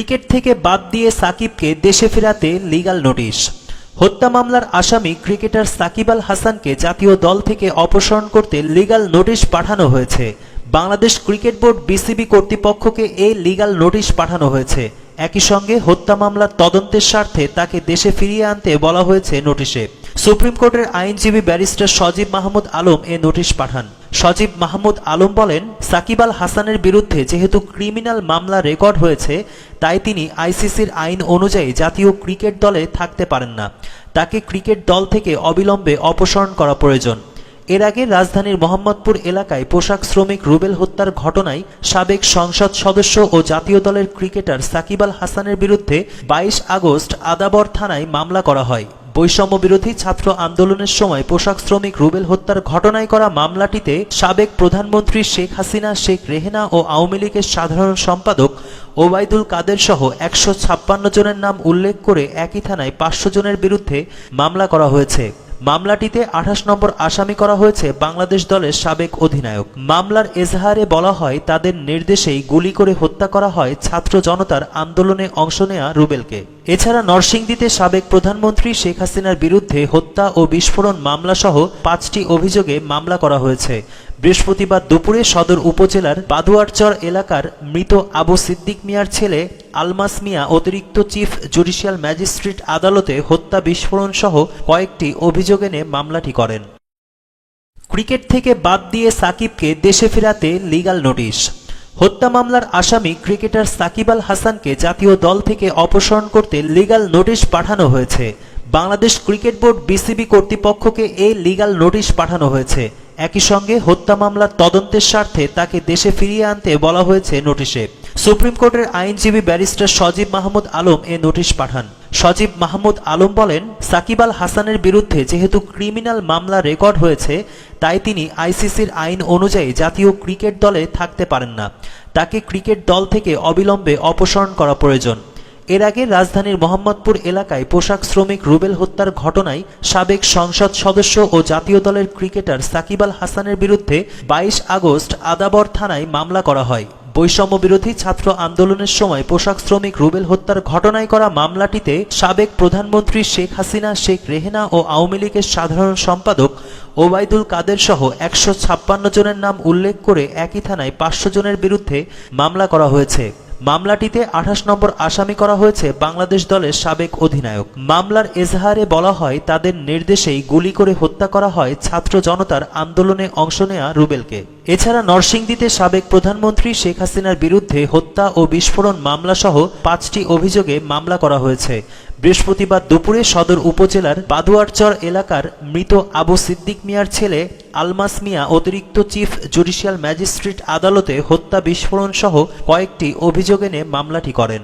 Cricket থেকে বাদ দিয়ে সাকিবকে দেশে ফেরাতে লিগাল নোটিশ হত্যা মামলার আসামি ক্রিকেটার সাকিব আল হাসানকে জাতীয় দল থেকে অপসারণ করতে লিগাল নোটিশ পাঠানো হয়েছে। বাংলাদেশ ক্রিকেট বোর্ড বিসিবি কর্তৃপক্ষকে এই লিগাল নোটিশ পাঠানো হয়েছে। একই সঙ্গে হত্যা মামলার তদন্তের স্বার্থে তাকে দেশে ফিরিয়ে আনতে বলা হয়েছে নোটিশে সুপ্রিম কোর্টের আইনজীবী ব্যারিস্টার সজীব মাহমুদ আলম এ নোটিশ পাঠান। সজীব মাহমুদ আলম বলেন, সাকিব আল হাসানের বিরুদ্ধে যেহেতু ক্রিমিনাল মামলা রেকর্ড হয়েছে, তাই তিনি আইসিসির আইন অনুযায়ী জাতীয় ক্রিকেট দলে থাকতে পারেন না। তাকে ক্রিকেট দল থেকে অবিলম্বে অপসারণ করা প্রয়োজন। এর আগে রাজধানীর মোহাম্মদপুর এলাকায় পোশাক শ্রমিক রুবেল হত্যার ঘটনায় সাবেক সংসদ সদস্য ও জাতীয় দলের ক্রিকেটার সাকিব আল হাসানের বিরুদ্ধে বাইশ আগস্ট আদাবর থানায় মামলা করা হয়। বৈষম্য বিরোধী ছাত্র আন্দোলনের সময় পোশাক শ্রমিক রুবেল হত্যার ঘটনায় করা মামলাটিতে সাবেক প্রধানমন্ত্রী শেখ হাসিনা, শেখ রেহেনা ও আওয়ামী লীগের সাধারণ সম্পাদক ওবায়দুল কাদের সহ একশো ছাপ্পান্ন জনের নাম উল্লেখ করে একই থানায় পাঁচশো জনের বিরুদ্ধে মামলা করা হয়েছে। মামলাটিতে আঠাশ নম্বর আসামি করা হয়েছে বাংলাদেশ দলের সাবেক অধিনায়ক। মামলার এজাহারে বলা হয়, তাদের নির্দেশেই গুলি করে হত্যা করা হয় ছাত্র জনতার আন্দোলনে অংশ নেয়া রুবেলকে। এছাড়া নরসিংদীতে সাবেক প্রধানমন্ত্রী শেখ হাসিনার বিরুদ্ধে হত্যা ও বিস্ফোরণ মামলাসহ পাঁচটি অভিযোগে মামলা করা হয়েছে। বৃহস্পতিবার দুপুরে সদর উপজেলার বাদুয়ারচর এলাকার মৃত আবু সিদ্দিক মিয়ার ছেলে আলমাস মিয়া অতিরিক্ত চিফ জুডিশিয়াল ম্যাজিস্ট্রেট আদালতে হত্যা বিস্ফোরণ সহ কয়েকটি অভিযোগ এনে মামলাটি করেন। ক্রিকেট থেকে বাদ দিয়ে সাকিবকে দেশে ফেরাতে লিগাল নোটিশ। হত্যা মামলার আসামি ক্রিকেটার সাকিব আল হাসানকে জাতীয় দল থেকে অপসারণ করতে লিগাল নোটিশ পাঠানো হয়েছে। বাংলাদেশ ক্রিকেট বোর্ড বিসিবি কর্তৃপক্ষকে এই লিগাল নোটিশ পাঠানো হয়েছে। একই সঙ্গে হত্যা মামলার তদন্তের স্বার্থে তাকে দেশে ফিরিয়ে আনতে বলা হয়েছে নোটিশে। সুপ্রিম কোর্টের আইনজীবী ব্যারিস্টার সজীব মাহমুদ আলম এ নোটিশ পাঠান। সজীব মাহমুদ আলম বলেন, সাকিব আল হাসানের বিরুদ্ধে যেহেতু ক্রিমিনাল মামলা রেকর্ড হয়েছে, তাই তিনি আইসিসির আইন অনুযায়ী জাতীয় ক্রিকেট দলে থাকতে পারেন না। তাকে ক্রিকেট দল থেকে অবিলম্বে অপসারণ করা প্রয়োজন। এর আগে রাজধানীর মোহাম্মদপুর এলাকায় পোশাক শ্রমিক রুবেল হত্যার ঘটনায় সাবেক সংসদ সদস্য ও জাতীয় দলের ক্রিকেটার সাকিব আল হাসানের বিরুদ্ধে বাইশ আগস্ট আদাবর থানায় মামলা করা হয়। বৈষম্য বিরোধী ছাত্র আন্দোলনের সময় পোশাক শ্রমিক রুবেল হত্যার ঘটনায় করা মামলাটিতে সাবেক প্রধানমন্ত্রী শেখ হাসিনা, শেখ রেহেনা ও আওয়ামী লীগের সাধারণ সম্পাদক ওবায়দুল কাদের সহ একশো ছাপ্পান্ন জনের নাম উল্লেখ করে একই থানায় পাঁচশো জনের বিরুদ্ধে মামলা করা হয়েছে। মামলাটিতে আঠাশ নম্বর আসামি করা হয়েছে বাংলাদেশ দলের সাবেক অধিনায়ক। মামলার এজাহারে বলা হয়, তাদের নির্দেশেই গুলি করে হত্যা করা হয় ছাত্র জনতার আন্দোলনে অংশ নেয়া রুবেলকে। এছাড়া নরসিংদীতে সাবেক প্রধানমন্ত্রী শেখ হাসিনার বিরুদ্ধে হত্যা ও বিস্ফোরণ মামলাসহ পাঁচটি অভিযোগে মামলা করা হয়েছে। বৃহস্পতিবার দুপুরে সদর উপজেলার বাদুয়ারচর এলাকার মৃত আবু সিদ্দিক মিয়ার ছেলে আলমাস মিয়া অতিরিক্ত চিফ জুডিশিয়াল ম্যাজিস্ট্রেট আদালতে হত্যা বিস্ফোরণসহ কয়েকটি অভিযোগ এনে মামলাটি করেন।